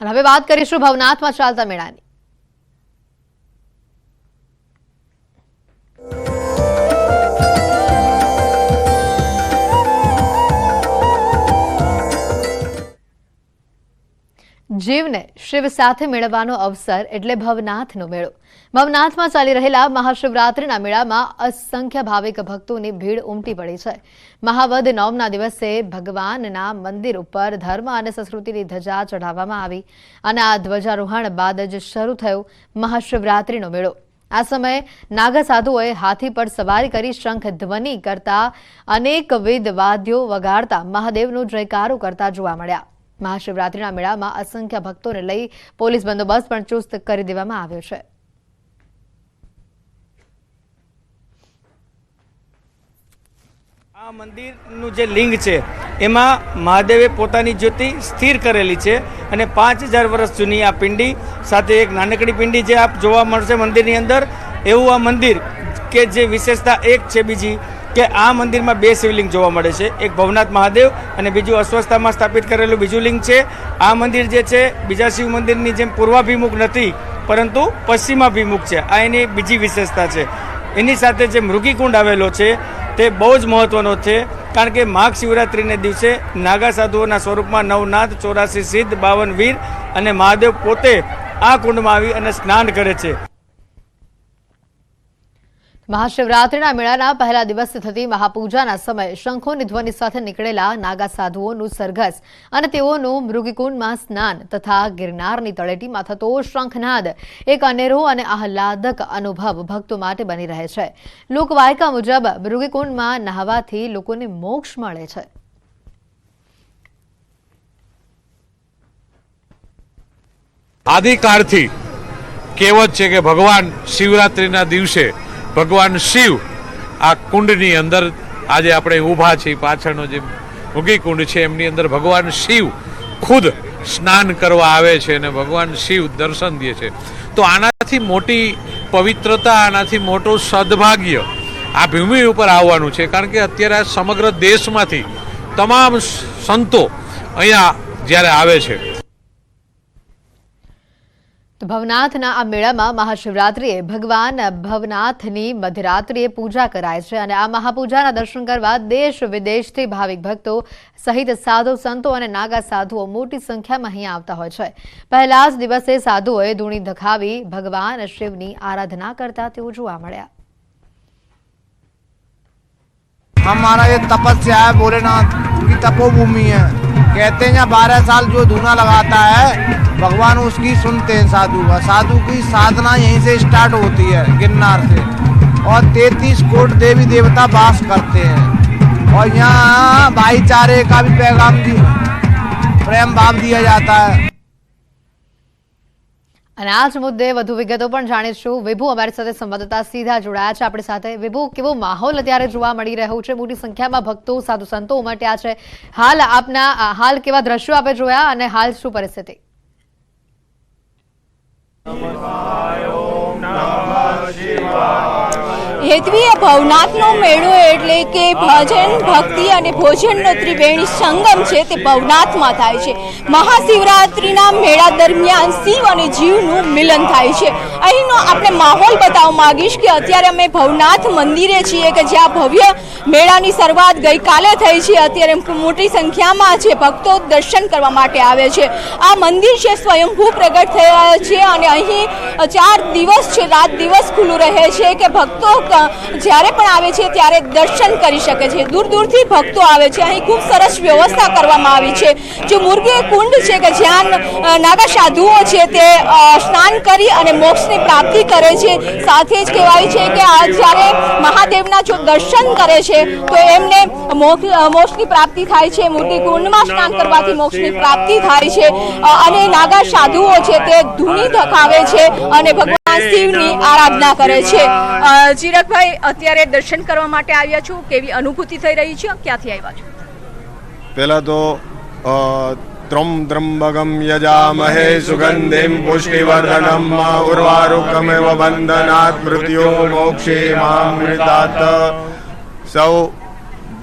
અને હવે વાત કરીશું ભવનાથમાં ચાલતા મેળાની. જીવને શિવ સાથે મેળવવાનો અવસર એટલે ભવનાથનો મેળો. ભવનાથમાં ચાલી રહેલા મહાશિવરાત્રિના મેળામાં અસંખ્ય ભાવિક ભક્તોની ભીડ ઉમટી પડી છે. મહાવદ નવમના દિવસે ભગવાનના મંદિર ઉપર ધર્મ અને સંસ્કૃતિની ધજા ચઢાવવામાં આવી અને આ ધ્વજારોહણ બાદ જ શરૂ થયો મહાશિવરાત્રિનો મેળો. આ સમયે નાગા સાધુઓએ હાથી પર સવારી કરી શંખ ધ્વનિ કરતા અનેકવિધ વાદ્યો વગાડતા મહાદેવનો જયકારો કરતા જોવા મળ્યા. મહાશિવરાત્રિના મેળામાં અસંખ્ય ભક્તોને લઈ પોલીસ બંદોબસ્ત પણ ચુસ્ત કરી દેવામાં આવ્યો છે. આ મંદિરનું જે લિંગ છે, એમાં મહાદેવે પોતાની જ્યોતિ સ્થિર કરેલી છે અને પાંચ હજાર વર્ષ જૂની આ પિંડી, સાથે એક નાનકડી પિંડી જે આપ જોવા મળશે મંદિરની અંદર, એવું આ મંદિર કે જે વિશેષતા એક છે બીજી કે આ મંદિરમાં બે શિવલિંગ જોવા મળે છે. એક ભવનાથ મહાદેવ અને બીજું અસ્વસ્થામાં સ્થાપિત કરેલું બીજું લિંગ છે. આ મંદિર જે છે, બીજા શિવ મંદિરની જેમ પૂર્વાભિમુખ નથી, પરંતુ પશ્ચિમાભિમુખ છે. આ એની બીજી વિશેષતા છે. એની સાથે જે મૃગીકુંડ આવેલો છે, તે બહુ જ મહત્વનો છે, કારણ કે માઘ શિવરાત્રિને દિવસે નાગા સાધુઓના સ્વરૂપમાં નવનાથ, ચોરાસી સિદ્ધ, બાવન વીર અને મહાદેવ પોતે આ કુંડમાં આવી અને સ્નાન કરે છે. મહાશિવરાત્રિના મેળાના પહેલા દિવસે થતી મહાપૂજાના સમયે શંખોની ધ્વનિ સાથે નીકળેલા નાગા સાધુઓનું સરઘસ અને તેઓનું મૃગીકુંડમાં સ્નાન તથા ગિરનારની તળેટીમાં થતો શંખનાદ એક અનેરો અને આહલાદક અનુભવ ભક્તો માટે બની રહે છે. લોકવાયકા મુજબ મૃગીકુંડમાં નહાવાથી લોકોને મોક્ષ મળે છે. આદિકાળથી કહેવત છે કે ભગવાન શિવરાત્રિના દિવસે ભગવાન શિવ આ કુંડની અંદર આજે આપણે ઊભા છીએ, પાછળનો જે મુગી કુંડ છે, એમની અંદર ભગવાન શિવ ખુદ સ્નાન કરવા આવે છે અને ભગવાન શિવ દર્શન દે છે. તો આનાથી મોટી પવિત્રતા, આનાથી મોટું સદભાગ્ય આ ભૂમિ ઉપર આવવાનું છે, કારણ કે અત્યારે સમગ્ર દેશમાંથી તમામ સંતો અહીંયા જ્યારે આવે છે. તો ભવનાથના આ મેળામાં મહાશિવરાત્રિએ ભગવાન ભવનાથની મધરાત્રિએ પૂજા કરાય છે અને આ મહાપૂજાના દર્શન કરવા દેશ વિદેશથી ભાવિક ભક્તો સહિત સાધુ સંતો અને નાગા સાધુઓ મોટી સંખ્યામાં અહીં આવતા હોય છે. પહેલા જ દિવસે સાધુઓએ ધૂણી ધખાવી ભગવાન શિવની આરાધના કરતા તેઓ જોવા મળ્યા. હમારા તપસ્યા ભોલેનાથ તપોભૂમિ कहते हैं बारह साल जो धूना लगाता है, भगवान उसकी सुनते हैं साधु का। साधु की साधना यहीं से स्टार्ट होती है, गिरनार से। और तैतीस कोट देवी देवता वास करते हैं। और यहाँ भाईचारे का भी पैगाम प्रेम भाव दिया जाता है। અને આ જ મુદ્દે વધુ વિગતો પણ જાણીશું. વિભુ અમારી સાથે સંવાદદાતા સીધા જોડાયા છે. આપણી સાથે વિભુ, કેવો માહોલ અત્યારે જોવા મળી રહ્યો છે? મોટી સંખ્યામાં ભક્તો, સાધુ સંતો ઉમટ્યા છે. હાલ આપના હાલ કેવા દ્રશ્યો આપે જોયા અને હાલ શું પરિસ્થિતિ? હેતવીય ભવનાથનો મેળો એટલે કે ભજન, ભક્તિ અને ભોજનનો ત્રિવેણી સંગમ છે તે ભવનાથમાં થાય છે. મહાશિવરાત્રિના મેળા દરમિયાન શિવ અને જીવનું મિલન થાય છે. અહીંનો આપણે માહોલ બતાવવા માંગીશ કે અત્યારે અમે ભવનાથ મંદિરે છીએ કે જ્યાં ભવ્ય મેળાની શરૂઆત ગઈકાલે થઈ છે. અત્યારે મોટી સંખ્યામાં છે ભક્તો દર્શન કરવા માટે આવે છે. આ મંદિર છે સ્વયંભૂ પ્રગટ થયા છે અને અહીં ચાર દિવસ છે, રાત દિવસ ખુલ્લું રહે છે કે ભક્તો જ્યારે પણ આવે છે ત્યારે દર્શન કરી શકે છે. દૂર દૂરથી ભક્તો આવે છે. અહીં ખૂબ સરસ વ્યવસ્થા કરવામાં આવી છે. જે મુર્ગે કુંડ છે કે જ્યાં નાગા સાધુઓ છે તે સ્નાન કરી અને મોક્ષની પ્રાપ્તિ કરે છે. સાથે જ કહેવાય છે કે આ જ્યારે મહાદેવના જો દર્શન કરે છે, તો એમને મોક્ષની પ્રાપ્તિ થાય છે. મુર્ગી કુંડમાં સ્નાન કરવાથી મોક્ષની પ્રાપ્તિ થાય છે. અને નાગા સાધુઓ છે તે ધૂની ધકાવે છે અને ભગવાન શિવની આરાધના કરે છે. અ, અત્યારે દર્શન કરવા માટે આવ્યા છો? કેવી અનુભૂતિ થઈ રહી છે? ક્યાંથી આવ્યા છો? પહેલા તો ત્રમ ત્રંબગમ યજામહે સુગંધિમ પુષ્ટિવર્ધનમ ઉર્વારુકમેવ બંધનાत् મૃત્યો મોક્ષે મામૃતાત સૌ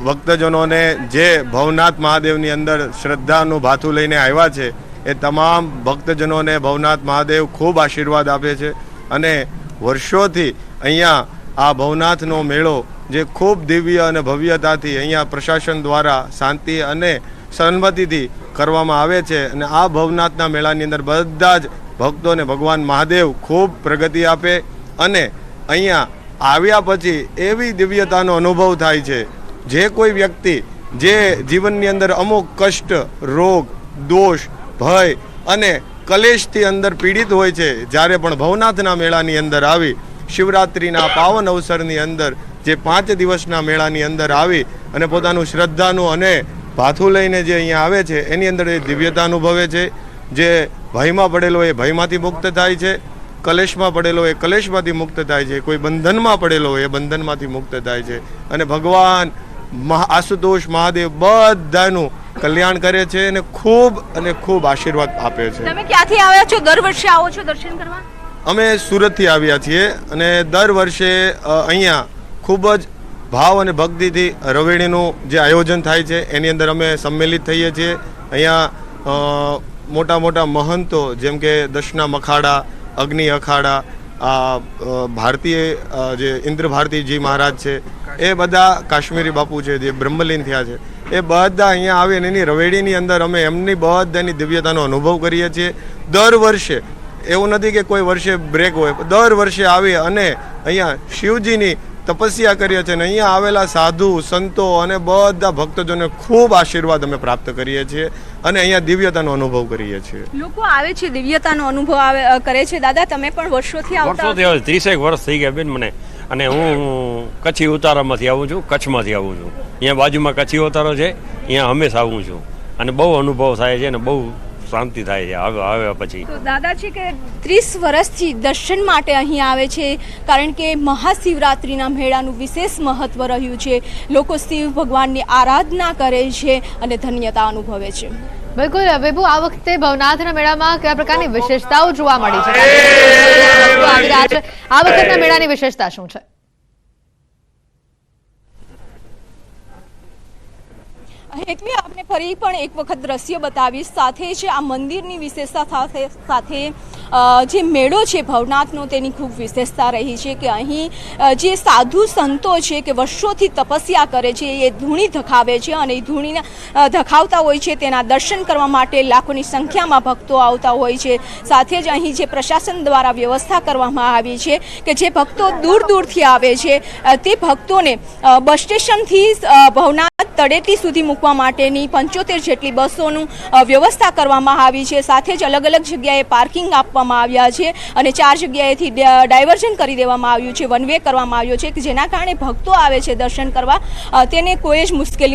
ભક્તજનોને જે ભવનાથ મહાદેવની અંદર શ્રદ્ધાનું ભાથું લઈને આવ્યા છે એ તમામ ભક્તજનોને ભવનાથ મહાદેવ ખૂબ આશીર્વાદ આપે છે. અને વર્ષોથી અહીંયા આ ભવનાથનો મેળો જે ખૂબ દિવ્ય અને ભવ્યતાથી અહીંયા પ્રશાસન દ્વારા શાંતિ અને સન્મતિથી કરવામાં આવે છે અને આ ભવનાથના મેળાની અંદર બધા જ ભક્તોને ભગવાન મહાદેવ ખૂબ પ્રગતિ આપે અને અહીંયા આવ્યા પછી એવી દિવ્યતાનો અનુભવ થાય છે. જે કોઈ વ્યક્તિ જે જીવનની અંદર અમુક કષ્ટ, રોગ, દોષ, ભય અને કલેશથી અંદર પીડિત હોય છે. જ્યારે પણ ભવનાથના મેળાની અંદર આવી, શિવરાત્રિના પાવન અવસરની અંદર જે પાંચ દિવસના મેળાની અંદર આવી અને પોતાનું શ્રદ્ધાનું અને ભાથું લઈને જે અહીંયા આવે છે, એની અંદર એ દિવ્યતા અનુભવે છે. જે ભયમાં પડેલો એ ભયમાંથી મુક્ત થાય છે. કલેશમાં પડેલો એ કલેશમાંથી મુક્ત થાય છે. કોઈ બંધનમાં પડેલો એ બંધનમાંથી મુક્ત થાય છે. અને ભગવાન આશુતોષ મહાદેવ બધાનું કલ્યાણ કરે છે અને ખૂબ અને ખૂબ આશીર્વાદ આપે છે. તમે ક્યાંથી આવ્યા છો? દર વર્ષે આવો છો દર્શન કરવા? અમે સુરતથી આવ્યા છીએ અને દર વર્ષે અહીંયા ખૂબ જ ભાવ અને ભક્તિથી રવેણીનું જે આયોજન થાય છે એની અંદર અમે સંમેલિત થઈએ છીએ. અહીંયા મોટા મોટા મહંતો જેમ કે દશના મખાડા અગ્નિ અખાડા ભારતીય જે ઇન્દ્ર ભારતીજી મહારાજ છે, એ બધા કાશ્મીરી બાપુ છે, જે બ્રહ્મલીન થયા છે, એ બધા અહીંયા આવીને એની રવેડીની અંદર અમે એમની બધાની દિવ્યતાનો અનુભવ કરીએ છીએ. દર વર્ષે, એવું નથી કે કોઈ વર્ષે બ્રેક હોય, દર વર્ષે આવી અને અહીંયા શિવજીની તપસ્યા કરીએ છીએ અને અહીંયા આવેલા સાધુ સંતો અને બધા ભક્તજોને ખૂબ આશીર્વાદ અમે પ્રાપ્ત કરીએ છીએ અને અહીંયા દિવ્યતાનો અનુભવ કરીએ છીએ. લોકો આવે છે દિવ્યતાનો અનુભવ આવે કરે છે. દાદા તમે પણ વર્ષોથી આવતા વર્ષોથી ત્રીસેક વર્ષ થઈ ગયા બેન મને. અને હું કચ્છી ઉતારામાંથી આવું છું કચ્છમાંથી આવું છું. અહીંયા બાજુમાં કચ્છી ઉતારો છે અહીંયા હંમેશા આવું છું. અને બહુ અનુભવ થાય છે અને બહુ શાંતિ થાય છે. આવે આવ્યા પછી. તો દાદા છે કે ત્રીસ વર્ષથી દર્શન માટે અહીં આવે છે કારણ કે મહાશિવરાત્રિના મેળાનું વિશેષ મહત્વ રહ્યું છે. લોકો શિવ ભગવાનની આરાધના કરે છે અને ધન્યતા અનુભવે છે. બિલકુલ વિભુ આ વખતે ભવનાથના મેળામાં કયા પ્રકારની વિશેષતાઓ જોવા મળી છે? આ વખતના મેળાની વિશેષતા શું છે? એટલે આપણે ફરી પણ એક વખત દ્રશ્ય બતાવીશ. સાથે જ આ મંદિરની વિશેષતા સાથે સાથે જે મેળો છે ભવનાથનો તેની ખૂબ વિશેષતા રહી છે કે અહીં જે સાધુ સંતો છે કે વર્ષોથી તપસ્યા કરે છે, એ ધૂણી ધખાવે છે અને એ ધૂણીને ધખાવતા હોય છે, તેના દર્શન કરવા માટે લાખોની સંખ્યામાં ભક્તો આવતા હોય છે. સાથે જ અહીં જે પ્રશાસન દ્વારા વ્યવસ્થા કરવામાં આવી છે કે જે ભક્તો દૂર દૂરથી આવે છે તે ભક્તોને બસ સ્ટેશનથી ભવનાથ તળેટી સુધી મૂકવા માટેની પંચોતેર જેટલી બસોનું વ્યવસ્થા કરવામાં આવી છે. સાથે જ અલગ અલગ જગ્યાએ પાર્કિંગ આપવામાં આવ્યા છે અને ચાર જગ્યાએથી ડાયવર્ઝન કરી દેવામાં આવ્યું છે, વન વે કરવામાં આવ્યો છે, કે જેના કારણે ભક્તો આવે છે દર્શન કરવા. તેને કોઈ જ મુશ્કેલી